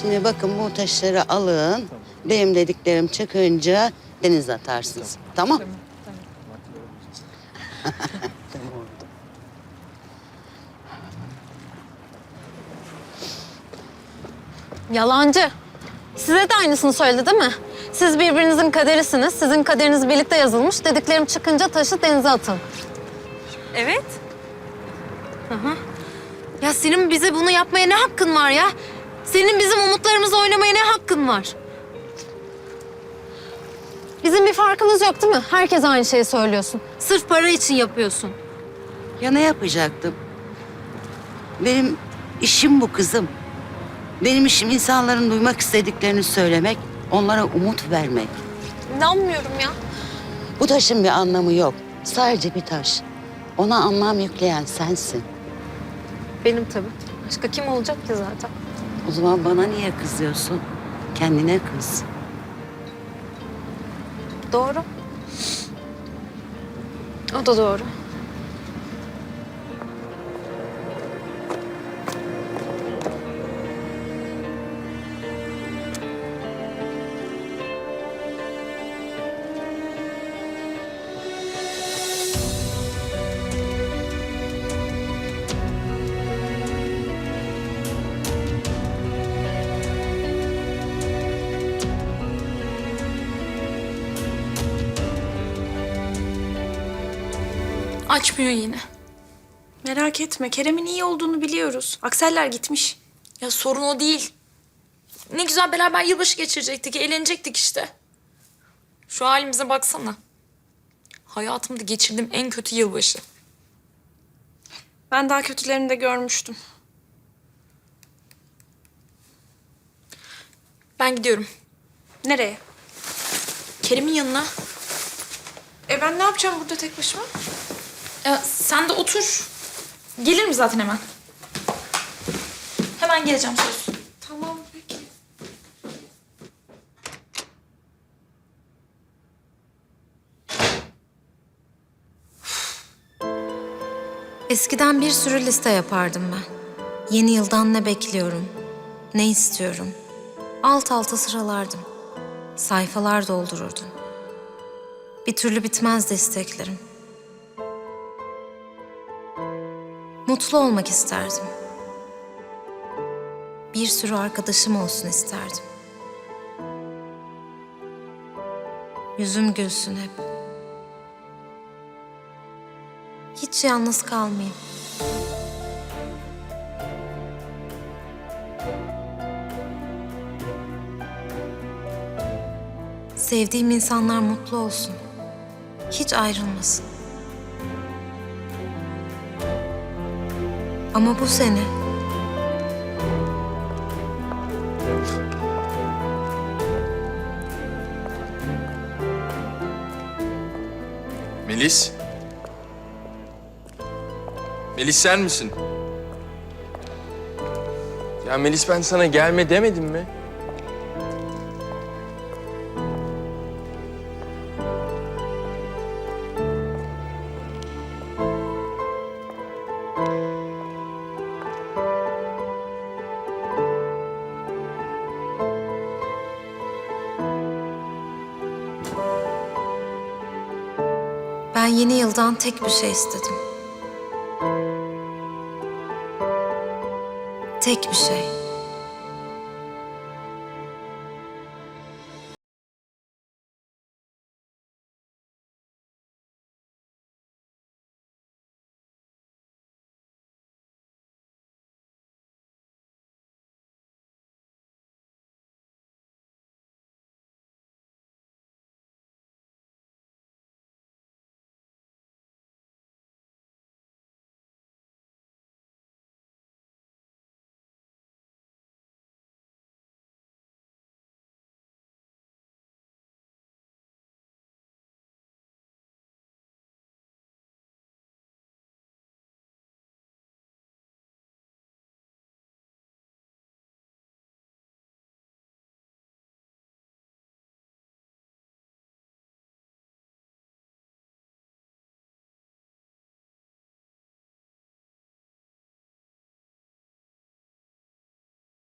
Şimdi bakın bu taşları alın. Benim dediklerim çıkınca denize atarsınız. Tamam? Tamam oldu. Yalancı. Size de aynısını söyledi değil mi? Siz birbirinizin kaderisiniz. Sizin kaderiniz birlikte yazılmış. Dediklerim çıkınca taşı denize atın. Evet. Ya senin bize bunu yapmaya ne hakkın var ya? Senin bizim umutlarımızla oynamaya ne hakkın var? Bizim bir farkımız yok değil mi? Herkes aynı şeyi söylüyorsun. Sırf para için yapıyorsun. Ya ne yapacaktım? Benim işim bu kızım. Benim işim insanların duymak istediklerini söylemek, onlara umut vermek. İnanmıyorum ya. Bu taşın bir anlamı yok. Sadece bir taş. Ona anlam yükleyen sensin. Benim tabii. Başka kim olacak ki zaten? O zaman bana niye kızıyorsun? Kendine kız. Doğru. O da doğru. Açmıyor yine. Merak etme Kerem'in iyi olduğunu biliyoruz. Akseller gitmiş. Ya sorun o değil. Ne güzel beraber yılbaşı geçirecektik, eğlenecektik işte. Şu halimize baksana. Hayatımda geçirdiğim en kötü yılbaşı. Ben daha kötülerini de görmüştüm. Ben gidiyorum. Nereye? Kerim'in yanına. E ben ne yapacağım burada tek başıma? Ya sen de otur. Gelirim zaten hemen. Hemen geleceğim söz. Tamam peki. Eskiden bir sürü liste yapardım ben. Yeni yıldan ne bekliyorum, ne istiyorum. Alt alta sıralardım. Sayfalar doldururdum. Bir türlü bitmezdi isteklerim. Mutlu olmak isterdim. Bir sürü arkadaşım olsun isterdim. Yüzüm gülsün hep. Hiç yalnız kalmayayım. Sevdiğim insanlar mutlu olsun. Hiç ayrılmasın. Ama bu sene Melis? Melis sen misin? Ya Melis ben sana gelme demedim mi? Ben yeni yıldan tek bir şey istedim. Tek bir şey.